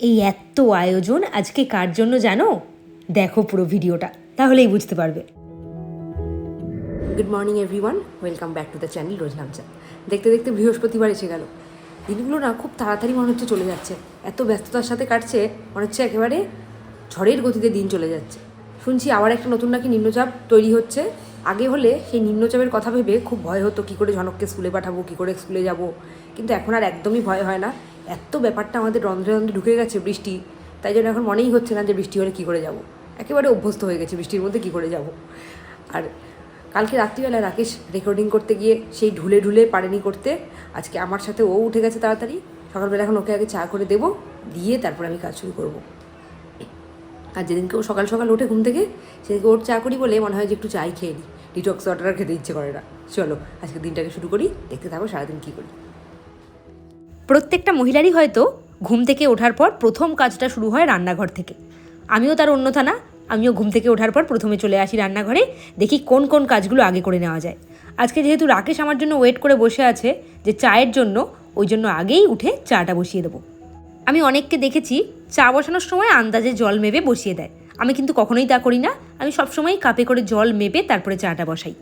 এই এত আয়োজন আজকে কার জন্য জানো? দেখো পুরো ভিডিওটা, তাহলেই বুঝতে পারবে। Good morning everyone welcome back to the channel রোজ নামচা দেখতে দেখতে বৃহস্পতিবার এসে গেল। দিনগুলো না খুব তাড়াতাড়ি মনে হচ্ছে চলে যাচ্ছে। এত ব্যস্ততার সাথে কাটছে, মনে হচ্ছে একেবারে ঝড়ের গতিতে দিন চলে যাচ্ছে। শুনছি আবার একটা নতুন নাকি নিম্নচাপ তৈরি হচ্ছে। আগে হলে সেই নিম্নচাপের কথা ভেবে খুব ভয় হতো, কী করে ঝনককে স্কুলে পাঠাবো, কী করে স্কুলে যাব। কিন্তু এখন আর একদমই ভয় হয় না। এত ব্যাপারটা আমাদের রন্ধ্রে রন্ধ্রে ঢুকে গেছে বৃষ্টি, তাই জন্য এখন মনেই হচ্ছে না যে বৃষ্টি হলে কী করে যাব। একেবারে অভ্যস্ত হয়ে গেছে বৃষ্টির মধ্যে কী করে যাব। আর কালকে রাত্রিবেলা রাকেশ রেকর্ডিং করতে গিয়ে সেই ঢুলে ঢুলে পারেনি করতে, আজকে আমার সাথে ও উঠে গেছে তাড়াতাড়ি, সকালবেলা এখন ওকে আগে চা করে দেবো, দিয়ে তারপর আমি কাজ শুরু করব। আর যেদিনকে ও সকাল সকাল উঠে ঘুম থেকে, সেদিনকে ওর চা করি বলে মনে হয় যে একটু চাই খেয়ে নিই ডিটক্স ওয়াটার খেতে ইচ্ছে করে না। চলো আজকে দিনটাকে শুরু করি, দেখতে থাকো সারাদিন কী করি। প্রত্যেকটা মহিলারই হয়তো ঘুম থেকে ওঠার পর প্রথম কাজটা শুরু হয় রান্নাঘর থেকে। আমিও তার অন্যথা না আমিও ঘুম থেকে ওঠার পর প্রথমে চলে আসি রান্নাঘরে, দেখি কোন কোন কাজগুলো আগে করে নেওয়া যায়। আজকে যেহেতু রাকেশ আমার জন্য ওয়েট করে বসে আছে যে চায়ের জন্য, ওই জন্য আগেই উঠে চাটা বসিয়ে দেবো। আমি অনেককে দেখেছি চা বসানোর সময় আন্দাজে জল মেপে বসিয়ে দেয়। আমি কিন্তু কখনোই তা করি না, আমি সবসময় কাপে করে জল মেপে তারপরে চাটা বসাই।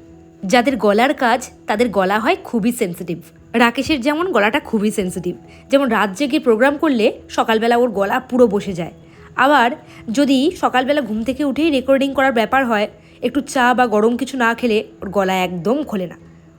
যাদের গলার কাজ, তাদের গলা হয় খুবই সেন্সিটিভ রাকেশের যেমন গলাটা খুবই সেন্সিটিভ যেমন রাত জেগে প্রোগ্রাম করলে সকালবেলা ওর গলা পুরো বসে যায়। আবার যদি সকালবেলা ঘুম থেকে উঠেই রেকর্ডিং করার ব্যাপার হয়, একটু চা বা গরম কিছু না খেলে ওর গলা একদম খোলে না।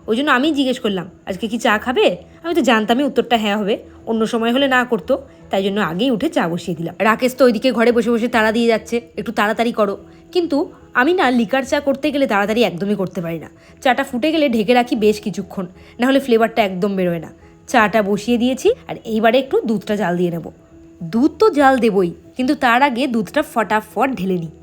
ওই জন্য আমি জিজ্ঞেস করলাম, আজকে কি চা খাবে? আমি তো জানতামই উত্তরটা হ্যাঁ হবে, অন্য সময় হলে না করতো, তাই জন্য আগেই উঠে চা বসিয়ে দিলাম। রাকেশ তো ওইদিকে ঘরে বসে বসে তাড়া দিয়ে যাচ্ছে, একটু তাড়াতাড়ি করো। কিন্তু আমি না লিকার চা করতে গেলে তাড়াতাড়ি একদমই করতে পারি না। চাটা ফুটে গেলে ঢেকে রাখি বেশ কিছুক্ষণ, না হলে ফ্লেভারটা একদম বেরোয় না। চাটা বসিয়ে দিয়েছি আর এইবারে একটু দুধটা জাল দিয়ে নেব। দুধ তো জাল দেবই, কিন্তু তার আগে দুধটা ফটাফট ঢেলে নিই।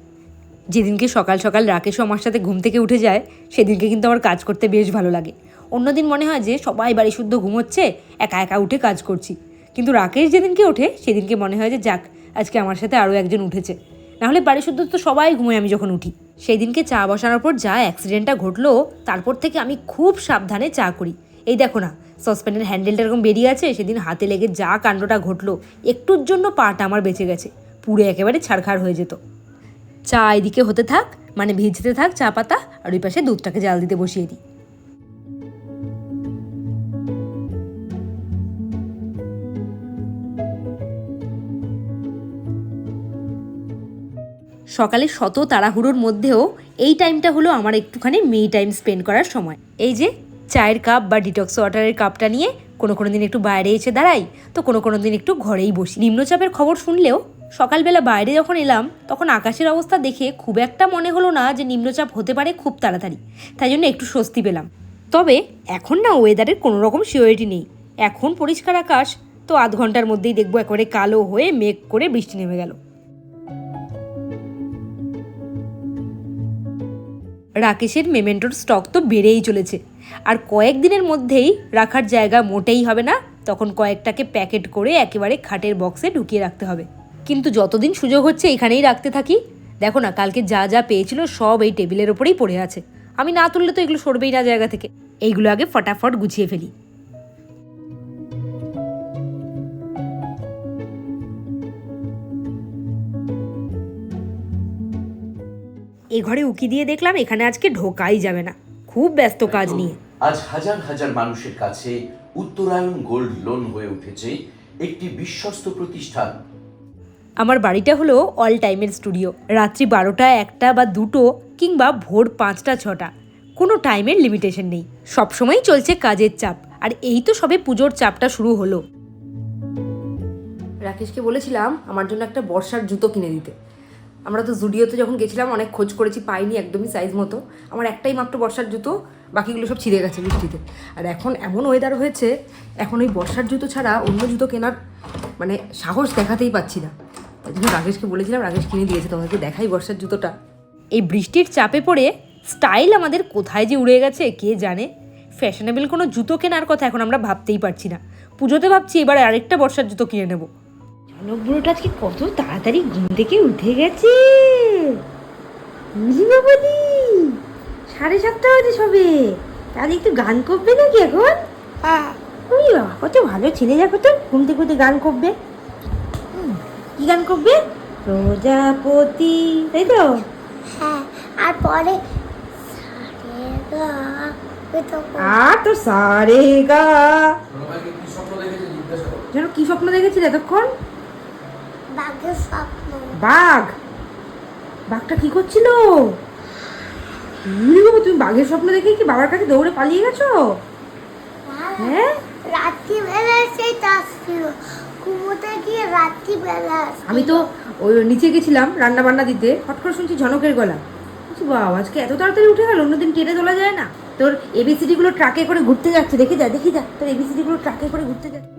যেদিনকে সকাল সকাল রাকেশও আমার সাথে ঘুম থেকে উঠে যায়, সেদিনকে কিন্তু আমার কাজ করতে বেশ ভালো লাগে। অন্যদিন মনে হয় যে সবাই বাড়ি শুদ্ধ ঘুমোচ্ছে, একা একা উঠে কাজ করছি। কিন্তু রাকেশ যেদিনকে ওঠে, সেদিনকে মনে হয় যে যাক, আজকে আমার সাথে আরও একজন উঠেছে। নাহলে বাড়ি শুদ্ধ তো সবাই ঘুমোয় আমি যখন উঠি। সেই দিনকে চা বসানোর পর যা অ্যাক্সিডেন্টটা ঘটলো, তারপর থেকে আমি খুব সাবধানে চা করি। এই দেখো না সসপ্যানের হ্যান্ডেলটা এরকম বেরিয়ে আছে, সেদিন হাতে লেগে যা কাণ্ডটা ঘটলো, একটুর জন্য পাটা আমার বেঁচে গেছে পুরো একেবারে ছাড়খাড় হয়ে যেত। চা এদিকে হতে থাক মানে ভিজতে থাক চা পাতা, আর ওই পাশে দুধটাকে জাল দিতে বসিয়ে দিই। সকালে শত তাড়াহুড়োর মধ্যেও এই টাইমটা হলো আমার একটুখানি মি টাইম স্পেন্ড করার সময়। এই যে চায়ের কাপ বা ডিটক্স ওয়াটারের কাপটা নিয়ে কোনো কোনো দিন একটু বাইরে এসে দাঁড়াই, তো কোনো কোনো দিন একটু ঘরেই বসি। নিম্নচাপের খবর শুনলেও সকালবেলা বাইরে যখন এলাম, তখন আকাশের অবস্থা দেখে খুব একটা মনে হলো না যে নিম্নচাপ হতে পারে খুব তাড়াতাড়ি। তাই জন্য একটু স্বস্তি পেলাম। তবে এখন না ওয়েদারের কোনো রকম সিওরিটি নেই। এখন পরিষ্কার আকাশ, তো আধ ঘণ্টার মধ্যেই দেখব একেবারে কালো হয়ে মেঘ করে বৃষ্টি নেমে গেল। রাকেশের মেমেন্টোর স্টক তো বেড়েই চলেছে। আর কয়েকদিনের মধ্যেই রাখার জায়গা মোটেই হবে না, তখন কয়েকটাকে প্যাকেট করে একেবারে খাটের বক্সে ঢুকিয়ে রাখতে হবে। কিন্তু যতদিন সুযোগ হচ্ছে, এখানেই রাখতে থাকি। দেখো না, কালকে যা যা পেয়েছিল সব এই টেবিলের ওপরেই পড়ে আছে। আমি না তুললে তো এগুলো সরবেই না জায়গা থেকে। এইগুলো আগে ফটাফট গুছিয়ে ফেলি। এ ঘরে উকি দিয়ে দেখলাম এখানে আজকে ঢোকাই যাবে না। খুব ব্যস্ত কাজ নিয়ে। আজ হাজার হাজার মানুষের কাছে উত্তরায়ণ গোল্ড লোন হয়ে উঠেছে একটি বিশ্বস্ত প্রতিষ্ঠান। আমার বাড়িটা হলো অল টাইমের স্টুডিও। রাত্রি বারোটা একটা বা দুটো কিংবা ভোর পাঁচটা ছটা। কোনো টাইমের লিমিটেশন নেই। সবসময়ই চলছে কাজের চাপ। আর এই তো সবে পুজোর চাপটা শুরু হলো। রাকেশকে বলেছিলাম আমার জন্য একটা বর্ষার জুতো কিনে দিতে। আমরা তো জুডিওতে যখন গেছিলাম, অনেক খোঁজ করেছি, পাইনি একদমই সাইজ মতো। আমার একটাই মাত্র বর্ষার জুতো, বাকিগুলো সব ছিঁড়ে গেছে বৃষ্টিতে। আর এখন এমন ওয়েদার হয়েছে, এখন ওই বর্ষার জুতো ছাড়া অন্য জুতো কেনার মানে সাহস দেখাতেই পাচ্ছি না। তাই জন্য রাকেশকে বলেছিলাম, রাকেশ কিনে দিয়েছে তোমাকে দেখাই বর্ষার জুতোটা। এই বৃষ্টির চাপে পড়ে স্টাইল আমাদের কোথায় যে উড়ে গেছে, কে জানে? ফ্যাশনেবল কোনো জুতো কেনার কথা এখন আমরা ভাবতেই পারছি না। পুজোতে ভাবছি এবার আরেকটা বর্ষার জুতো কিনে নেব। জনক বুড়োটা আজকে কত তাড়াতাড়ি ঘুম থেকে উঠে গেছে। বলি সাড়ে সাতটা বাজে সবে। তাহলে একটু গান করবে নাকি এখন? ওই বাবা কত ভালো ছেলে দেখো তো ঘুম থেকে উঠে গান করবে। হুম, গান করবে? প্রজাপতি তাই তো? হ্যাঁ আর পরে সারে গা ওই তো আর তো সারে গা যেন কি স্বপ্ন দেখেছিলে এতক্ষণ? বাঘ? বাঘটা কি করছিল? বাবা, তুমি বাঘের স্বপ্ন দেখে কি বাবার কাছে দৌড়ে পালিয়ে গেছো? হ্যাঁ? রাত্রিবেলা সেই তাস ছিল। ঘুমোতে গিয়ে রাত্রিবেলা আমি তো ওই নিচে গেছিলাম রান্না বান্না দিতে। হট করে শুনছি ঝনকের গলা। বলছি বাবা আজকে এত তাড়াতাড়ি উঠে গেল অন্যদিন টেনে তোলা যায় না? তোর এবিসিডি গুলো ট্রাকে করে ঘুরতে যাচ্ছে। দেখে যা দেখি যা তোর এবিসিডি গুলো ট্রাকে করে ঘুরতে যাচ্ছে।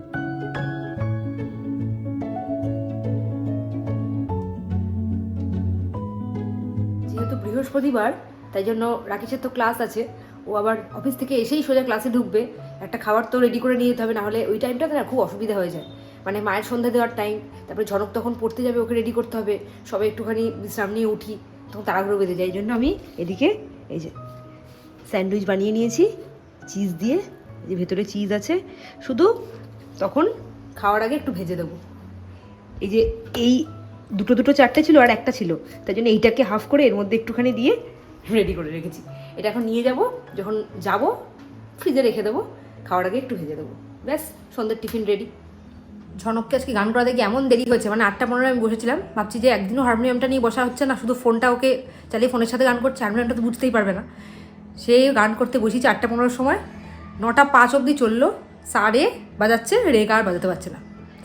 বৃহস্পতিবার, তাই জন্য রাকেশের তো ক্লাস আছে। ও আবার অফিস থেকে এসেই সোজা ক্লাসে ঢুকবে। একটা খাবার তো রেডি করে নিয়ে যেতে হবে, নাহলে ওই টাইমটাতে না খুব অসুবিধা হয়ে যায়। মানে মায়ের সন্ধ্যা দেওয়ার টাইম তারপরে ঝনক তখন পড়তে যাবে, ওকে রেডি করতে হবে। সবাই একটুখানি বিশ্রাম নিয়ে উঠি, তখন তাড়াহুড়ো বেঁধে যায়। এই জন্য আমি এদিকে এই যে স্যান্ডউইচ বানিয়ে নিয়েছি চিজ দিয়ে যে ভেতরে চিজ আছে। শুধু তখন খাওয়ার আগে একটু ভেজে দেবো। এই যে এই দুটো দুটো চারটে ছিল আর একটা ছিল। তাই জন্য এইটাকে হাফ করে এর মধ্যে একটুখানি দিয়ে রেডি করে রেখেছি। এটা এখন নিয়ে যাব, যখন যাব ফ্রিজে রেখে দেবো, খাওয়ার আগে একটু ভেজে দেবো। ব্যাস, সন্ধ্যের টিফিন রেডি ঝনককে আজকে গান করা দেখে এমন দেরি হয়েছে মানে আটটা পনেরো আমি বসেছিলাম, ভাবছি যে একদিনও হারমোনিয়ামটা নিয়ে বসা হচ্ছে না, শুধু ফোনটা ওকে চালিয়ে ফোনের সাথে গান করছে, হারমোনিয়ামটা তো বুঝতেই পারবে না। সে গান করতে বসেছি আটটা পনেরোর সময়, নটা পাঁচ অবধি চলল সাড়ে বাজাচ্ছে, রেগা আর বাজাতে পারছে না।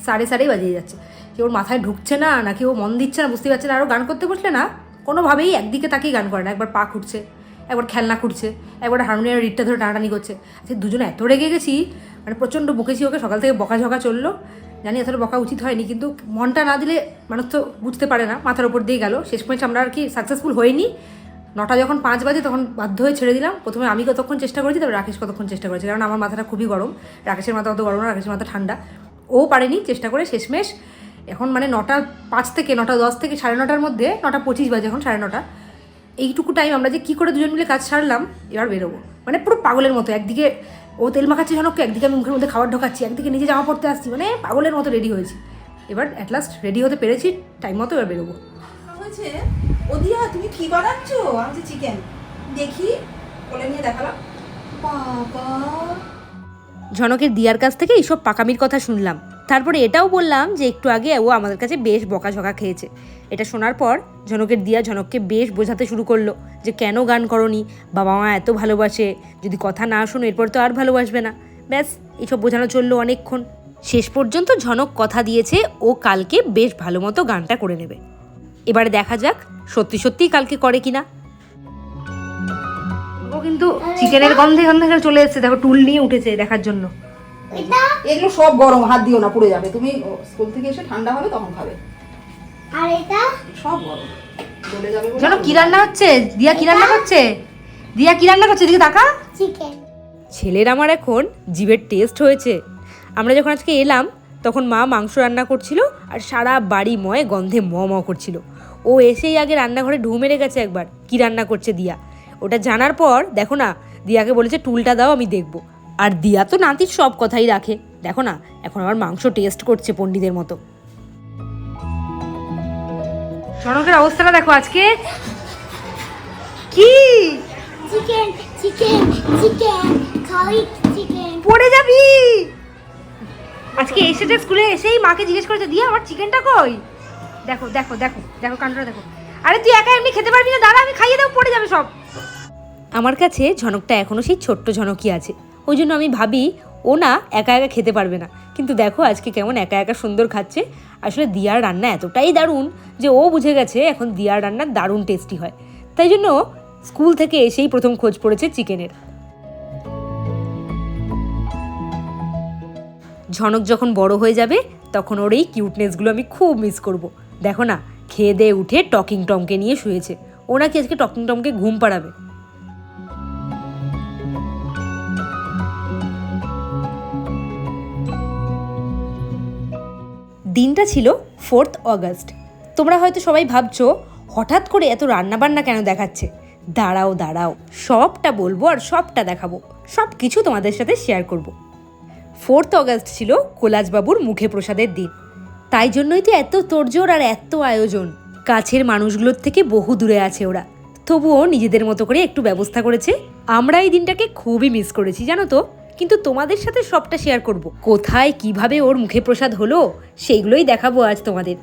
সাড়ে সাড়েই বাজিয়ে যাচ্ছে। কি ওর মাথায় ঢুকছে না, নাকি ও মন দিচ্ছে না বুঝতে পারছে না। আরও গান করতে বসলে না, কোনোভাবেই একদিকে তাকেই গান করে না। একবার পা খুঁটছে একবার খেলনা খুঁটছে একবার হারমোনিয়ামের রিটটা ধরে টানাটানি করছে। আচ্ছা দুজনে এত রেগে গেছি মানে প্রচণ্ড বকেছি ওকে, সকাল থেকে বকাঝকা চলল। জানি এতটা বকা উচিত হয়নি, কিন্তু মনটা না দিলে মানুষ তো বুঝতে পারে না, মাথার উপর দিয়ে গেল। শেষ পর্যন্ত আমরা আর কি সাকসেসফুল হইনি। নটা যখন পাঁচ বাজে, তখন বাধ্য হয়ে ছেড়ে দিলাম। প্রথমে আমি কতক্ষণ চেষ্টা করেছি, তারপর রাকেশ কতক্ষণ চেষ্টা করেছি, কারণ আমার মাথাটা খুবই গরম। রাকেশের মাথা অত গরম না, রাকেশের মাথা ঠান্ডা। ও পারেনি, চেষ্টা করে শেষমেশ। এখন মানে নটা পাঁচ থেকে, নটা দশ থেকে সাড়ে নটার মধ্যে, নটা পঁচিশ বাজে এখন সাড়ে নটা। এইটুকু টাইম আমরা যে কী করে দুজন মিলে কাজ সারলাম, এবার বেরোবো। মানে পুরো পাগলের মতো, একদিকে ও তেল মাখাচ্ছে জনককে একদিকে আমি মুখের মধ্যে খাবার ঢোকাচ্ছি, একদিকে নিজে জামা পড়তে আসছি মানে পাগলের মতো রেডি হয়েছি। এবার অ্যাট লাস্ট রেডি হতে পেরেছি টাইম মতো এবার বেরোবো। হয়েছে, ওদিয়া, তুমি কি বানাচ্ছ? আমি চিকেন দেখি বলে নিয়ে দেখালাম। বাবা। ঝনকের দিয়ার কাছ থেকে এইসব পাকামির কথা শুনলাম। তারপরে এটাও বললাম যে একটু আগে ও আমাদের কাছে বেশ বকাঝকা খেয়েছে। এটা শোনার পর ঝনকের দিয়া ঝনককে বেশ বোঝাতে শুরু করল যে কেন গান করনি, বাবা মা এত ভালোবাসে, যদি কথা না শোনো এরপর তো আর ভালোবাসবে না। ব্যাস, এইসব বোঝানো চলল অনেকক্ষণ। শেষ পর্যন্ত ঝনক কথা দিয়েছে, ও কালকে বেশ ভালো মতো গানটা করে নেবে। এবারে দেখা যাক সত্যি সত্যিই কালকে করে কিনা। কিন্তু চিকেনের গন্ধে গন্ধে এখানে চলে এসেছে। দেখো টুল নিয়ে উঠেছে দেখার জন্য। এগুলো সব গরম হাত দিও না পুড়ে যাবে। তুমি স্কুল থেকে এসে ঠান্ডা হবে তখন খাবে। আর এটা? সব গরম। চলে যাবে জানো কি রান্না হচ্ছে? দিয়া কি রান্না করছে? দিয়া কি রান্না করছে? দিকে তাকা। চিকেন ছেলের আমার এখন জিভের টেস্ট হয়েছে। আমরা যখন আজকে এলাম তখন মা মাংস রান্না করছিল আর সারা বাড়ি ময় গন্ধে ম ম করছিল। ও এসেই আগে রান্নাঘরে ঢু মেরে গেছে একবার। কি রান্না করছে দিয়া? ওটা জানার পর দেখো না দিয়াকে বলেছে টুলটা দাও আমি দেখব। আর দিয়া তো নাতির সব কথাই রাখে। দেখো না এখন আমার মাংস টেস্ট করছে পণ্ডিতের মতো। জনকের অবস্থাটা দেখো আজকে। কি? চিকেন চিকেন চিকেন খাই চিকেন পড়ে যাবি? আজকে এসেছে স্কুলে এসেই মাকে জিজ্ঞেস করেছে দিয়া আমার চিকেনটা কই? দেখো দেখো দেখো দেখো কাণ্ডটা দেখো। আরে তুই একা এমনি খেতে পারবি না দাঁড়া আমি খাইয়ে দেবো পড়ে যাবে সব। আমার কাছে ঝনকটা এখনও সেই ছোট্ট ঝনকই আছে। ওই জন্য আমি ভাবি, ও না একা একা খেতে পারবে না। কিন্তু দেখো, আজকে কেমন একা একা সুন্দর খাচ্ছে। আসলে দিয়ার রান্না এতটাই দারুণ যে ও বুঝে গেছে এখন দিয়ার রান্না দারুণ টেস্টি হয়। তাই জন্য স্কুল থেকে এসেই প্রথম খোঁজ পড়েছে চিকেনের। ঝনক যখন বড় হয়ে যাবে, তখন ওর এই কিউটনেসগুলো আমি খুব মিস করব। দেখো না, খেয়ে দিয়ে উঠে টকিং টমকে নিয়ে শুয়েছে। ও নাকি আজকে টকিং টমকে ঘুম পাড়াবে। দিনটা ছিল ফোর্থ অগস্ট। তোমরা হয়তো সবাই ভাবছ, হঠাৎ করে এত রান্নাবান্না কেন দেখাচ্ছে? দাঁড়াও দাঁড়াও, সবটা বলব আর সবটা দেখাবো। সব কিছু তোমাদের সাথে শেয়ার করব। ফোর্থ অগস্ট ছিল কোলাজবাবুর মুখে প্রসাদের দিন। তাই জন্যই তো এত তোড়জোড় আর এত আয়োজন। কাছের মানুষগুলোর থেকে বহু দূরে আছে ওরা। তবুও নিজেদের মতো করে একটু ব্যবস্থা করেছে। আমরা এই দিনটাকে খুবই মিস করেছি, জানো তো? কিন্তু তোমাদের সাথে সবটা শেয়ার করব। কোথায় কীভাবে ওর মুখে প্রসাদ হলো সেইগুলোই দেখাবো আজ তোমাদের।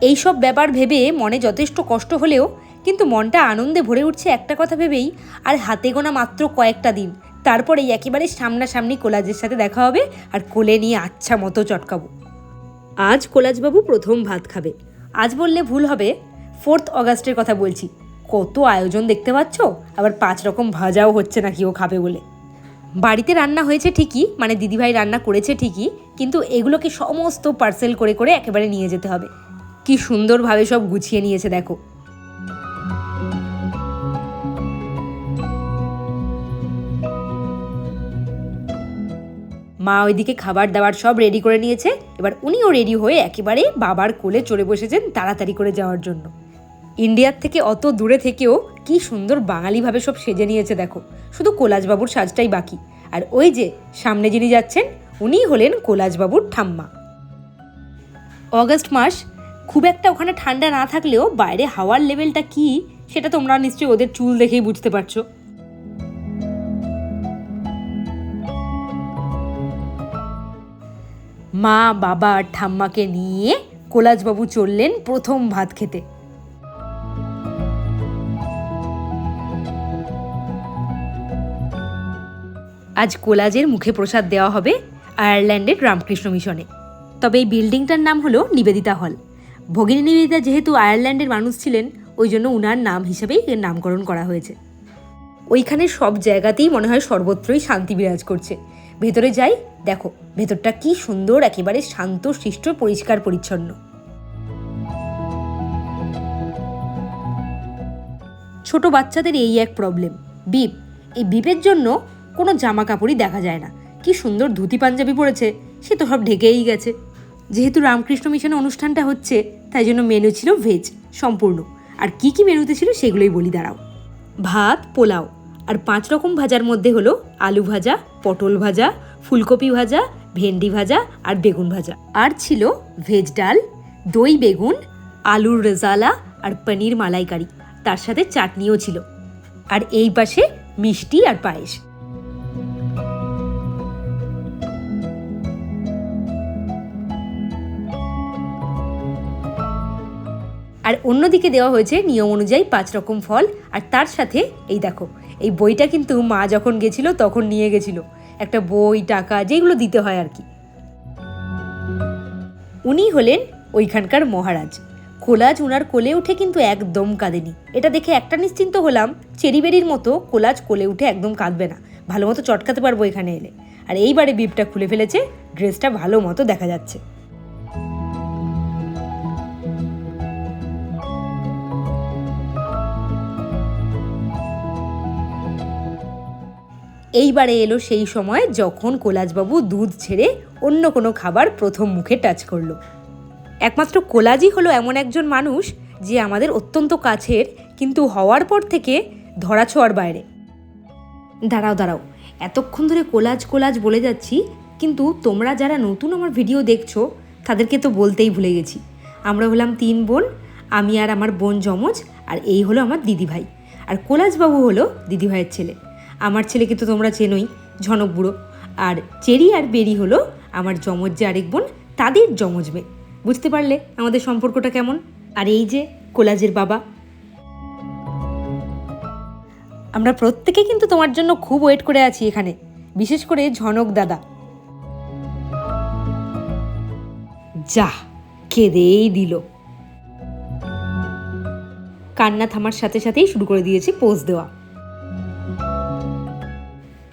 এই সব ব্যাপার ভেবে মনে যথেষ্ট কষ্ট হলেও, কিন্তু মনটা আনন্দে ভরে উঠছে একটা কথা ভেবেই, আর হাতে গোনা মাত্র কয়েকটা দিন। তারপরেই একেবারে সামনাসামনি কোলাজের সাথে দেখা হবে, আর কোলে নিয়ে আচ্ছা মতো চটকাবো। আজ কোলাজবাবু প্রথম ভাত খাবে। আজ বললে ভুল হবে ফোর্থ অগাস্টের কথা বলছি। কত আয়োজন দেখতে পাচ্ছ? আবার পাঁচ রকম ভাজাও হচ্ছে নাকি ও খাবে বলে। বাড়িতে রান্না হয়েছে ঠিকই মানে দিদিভাই রান্না করেছে ঠিকই, কিন্তু এগুলোকে সমস্ত পার্সেল করে করে একেবারে নিয়ে যেতে হবে। কি সুন্দরভাবে সব গুছিয়ে নিয়েছে, দেখো। মা ওইদিকে খাবার দাবার সব রেডি করে নিয়েছে। এবার উনিও রেডি হয়ে একেবারে বাবার কোলে চড়ে বসেছেন তাড়াতাড়ি করে যাওয়ার জন্য। ইন্ডিয়ার থেকে অত দূরে থেকেও কি সুন্দর বাঙালিভাবে সব সেজে নিয়েছে দেখো। শুধু কোলাজবাবুর সাজটাই বাকি। আর ওই যে সামনে যিনি যাচ্ছেন, উনিই হলেন কোলাজবাবুর ঠাম্মা। অগাস্ট মাস, খুব একটা ওখানে ঠান্ডা না থাকলেও বাইরে হাওয়ার লেভেলটা কি, সেটা তোমরা নিশ্চয়ই ওদের চুল দেখেই বুঝতে পারছ। মা, বাবা আর ঠাম্মাকে নিয়ে কোলাজবাবু চললেন প্রথম ভাত খেতে। আজ কোলাজের মুখে প্রসাদ দেওয়া হবে আয়ারল্যান্ডের রামকৃষ্ণ মিশনে। তবে এই বিল্ডিংটার নাম হলো নিবেদিতা হল। ভগিনী নিবেদিতা যেহেতু আয়ারল্যান্ডের মানুষ ছিলেন, ওই জন্য উনার নাম হিসেবেই এর নামকরণ করা হয়েছে। ওইখানে সব জায়গাতেই মনে হয় সর্বত্রই শান্তি বিরাজ করছে। ভেতরে যাই, দেখো, ভেতরটা কি সুন্দর, একেবারে শান্ত, শিষ্ট, পরিষ্কার, পরিচ্ছন্ন। ছোট বাচ্চাদের এই এক প্রবলেম বিপ। এই বিপের জন্য কোনো জামা কাপড়ই দেখা যায় না। কি সুন্দর ধুতি পাঞ্জাবি পরেছে, সে তো সব ঢেকেই গেছে। যেহেতু রামকৃষ্ণ মিশনে অনুষ্ঠানটা হচ্ছে, তাই জন্য মেনু ছিল ভেজ সম্পূর্ণ। আর কি কি মেনুতে ছিল সেগুলোই বলি, দাঁড়াও। ভাত, পোলাও। আর পাঁচ রকম ভাজার মধ্যে হলো আলু ভাজা, পটল ভাজা, ফুলকপি ভাজা, ভেন্ডি ভাজা আর বেগুন ভাজা। আর ছিল ভেজ ডাল, দই বেগুন, আলুর রেজালা আর পনির মালাইকারি। তার সাথে চাটনিও ছিল। আর এই পাশে মিষ্টি আর পায়েস। আর অন্যদিকে দেওয়া হয়েছে নিয়ম অনুযায়ী পাঁচ রকম ফল। আর তার সাথে এই দেখো, এই বইটা কিন্তু মা যখন গেছিল তখন নিয়ে গেছিল। একটা বই, টাকা, যেগুলো দিতে হয় আর কি। উনি হলেন ওইখানকার মহারাজ। কোলাজ উনার কোলে উঠে কিন্তু একদম কাঁদেনি। এটা দেখে একটা নিশ্চিন্ত হলাম চেরিবেরির মতো কোলাজ কোলে উঠে একদম কাঁদবে না। ভালো মতো চটকাতে পারব এখানে এলে। আর এইবারে বিপটা খুলে ফেলেছে, ড্রেসটা ভালো মতো দেখা যাচ্ছে। এইবারে এলো সেই সময় যখন কোলাজবাবু দুধ ছেড়ে অন্য কোনো খাবার প্রথম মুখে টাচ করল। একমাত্র কোলাজই হলো এমন একজন মানুষ যে আমাদের অত্যন্ত কাছের, কিন্তু হওয়ার পর থেকে ধরাছোঁয়ার বাইরে। দাঁড়াও দাঁড়াও, এতক্ষণ ধরে কোলাজ কোলাজ বলে যাচ্ছি, কিন্তু তোমরা যারা নতুন আমার ভিডিও দেখছ, তাদেরকে তো বলতেই ভুলে গেছি। আমরা হলাম তিন বোন, আমি আর আমার বোন যমজ, আর এই হলো আমার দিদিভাই। আর কোলাজবাবু হলো দিদিভাইয়ের ছেলে। আমার ছেলেকে তো তোমরা চেনোই, ঝনক বুড়ো। আর চেরি আর বেরি হলো আমার যমজ যে আরেক বোন, তাদের যমজ মেয়ে। বুঝতে পারলে আমাদের সম্পর্কটা কেমন? আর এই যে কোলাজের বাবা। আমরা প্রত্যেকে কিন্তু তোমার জন্য খুব ওয়েট করে আছি এখানে, বিশেষ করে ঝনক দাদা। যা কেঁদেই দিল। কান্না থামার সাথে সাথেই শুরু করে দিয়েছে পোজ দেওয়া।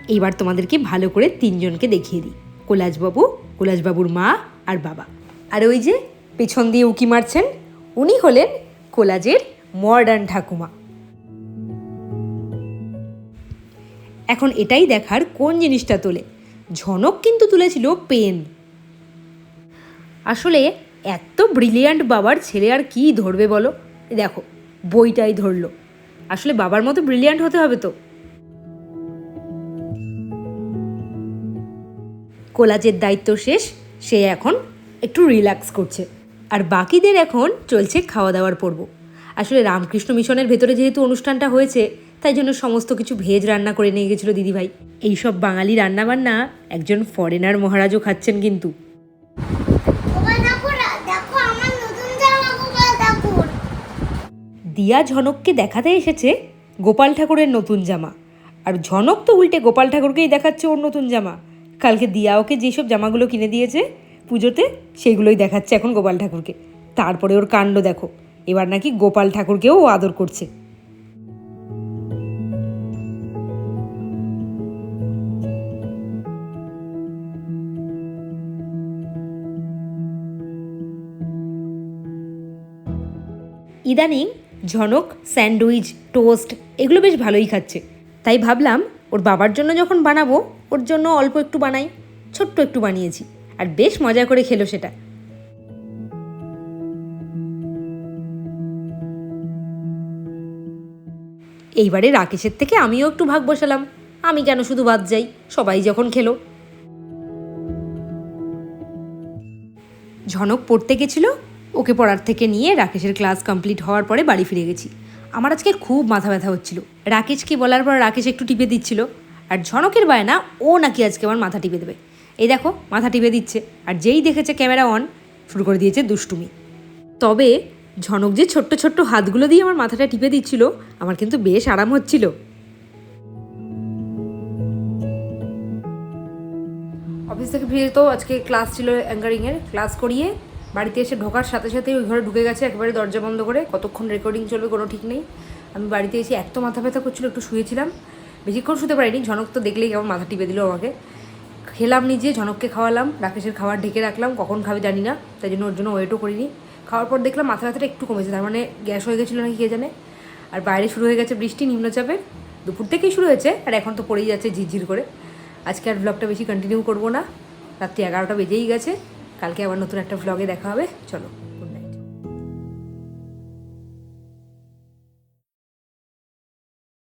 এইবার তোমাদেরকে ভালো করে তিনজনকে দেখিয়ে দিই। কৈলাসবাবু কৈলাসবাবুর মা আর বাবা। আর ওই যে পেছন দিয়ে উকি মারছেন, উনি হলেন কোলাজের মডার্ন ঠাকুমা। এখন এটাই দেখার কোন জিনিসটা তোলে? ঝনক কিন্তু তুলেছিল পেন। আসলে এত ব্রিলিয়ান্ট বাবার ছেলে আর কি ধরবে বলো? দেখো, বইটাই ধরলো। আসলে বাবার মতো ব্রিলিয়ান্ট হতে হবে তো। কোলাজের দায়িত্ব শেষ সে এখন একটু রিল্যাক্স করছে। আর বাকিদের এখন চলছে খাওয়া দাওয়ার পর্ব। আসলে রামকৃষ্ণ মিশনের ভেতরে যেহেতু অনুষ্ঠানটা হয়েছে তাই জন্য সমস্ত কিছু ভেজ রান্না করে নিয়ে গেছিল দিদিভাই। এইসব বাঙালি রান্নাবান্না একজন ফরেনার মহারাজও খাচ্ছেন কিন্তু। দিয়া ঝনককে দেখাতে এসেছে গোপাল ঠাকুরের নতুন জামা। আর ঝনক তো উল্টে গোপাল ঠাকুরকেই দেখাচ্ছে ওর নতুন জামা। কালকে দিয়া ওকে যেসব জামাগুলো কিনে দিয়েছে পুজোতে, সেগুলোই দেখাচ্ছে এখন গোপাল ঠাকুরকে। তারপরে ওর কাণ্ড দেখো। এবার নাকি গোপাল ঠাকুরকেও ও আদর করছে। ইদানিং ঝনক, স্যান্ডউইচ, টোস্ট, এগুলো বেশ ভালোই খাচ্ছে। তাই ভাবলাম ওর বাবার জন্য যখন বানাবো ওর জন্য অল্প একটু বানাই, ছোট্ট একটু বানিয়েছি, আর বেশ মজা করে খেলো সেটা। এইবারে রাকেশের থেকে আমিও একটু ভাগ বসালাম, আমি কেন শুধু বাদ যাই, সবাই যখন খেলো। ঝনক পড়তে গেছিল, ওকে পড়ার থেকে নিয়ে রাকেশের ক্লাস কমপ্লিট হওয়ার পরে বাড়ি ফিরে গেছি। আমার আজকে খুব মাথা ব্যথা হচ্ছিল। রাকেশকে বলার পর রাকেশ একটু টিপে দিচ্ছিল। আর ঝনকের বায়না, ও নাকি আজকে আমার মাথা টিপে দেবে। এই দেখো, মাথা টিপে দিচ্ছে। আর যেই দেখেছে ক্যামেরা অন, শুরু করে দিয়েছে দুষ্টুমি। তবে ঝনক যে ছোট্ট ছোট্ট হাতগুলো দিয়ে আমার মাথাটা টিপে দিচ্ছিল, আমার কিন্তু বেশ আরাম হচ্ছিল। অফিস থেকে ফিরে তো আজকে ক্লাস ছিল অ্যাঙ্কারিংয়ের। ক্লাস করিয়ে বাড়িতে এসে ঢোকার সাথে সাথে ওই ঘরে ঢুকে গেছে, একেবারে দরজা বন্ধ করে। কতক্ষণ রেকর্ডিং চলবে কোনো ঠিক নেই। আমি বাড়িতে এসে এত মাথা ব্যথা করছিল, একটু শুয়েছিলাম। বেশিক্ষণ শুতে পারিনি, ঝনক তো দেখলেই কেমন মাথা টিপে দিল আমাকে। খেলাম নিজে, ঝনককে খাওয়ালাম, রাকেশের খাবার ঢেকে রাখলাম, কখন খাবে জানি না, তাই জন্য ওর জন্য ওয়েটও করিনি। খাওয়ার পর দেখলাম মাথা ব্যথাটা একটু কমেছে, তার মানে গ্যাস হয়ে গেছিল নাকি কে জানে। আর বাইরে শুরু হয়ে গেছে বৃষ্টি, নিম্নচাপের। দুপুর থেকেই শুরু হয়েছে, আর এখন তো পড়েই যাচ্ছে ঝিরঝির করে। আজকে আর ব্লগটা বেশি কন্টিনিউ করব না। রাত্রি এগারোটা বেজেই গেছে, কালকে আবার নতুন একটা ভ্লগে দেখা হবে, চলো।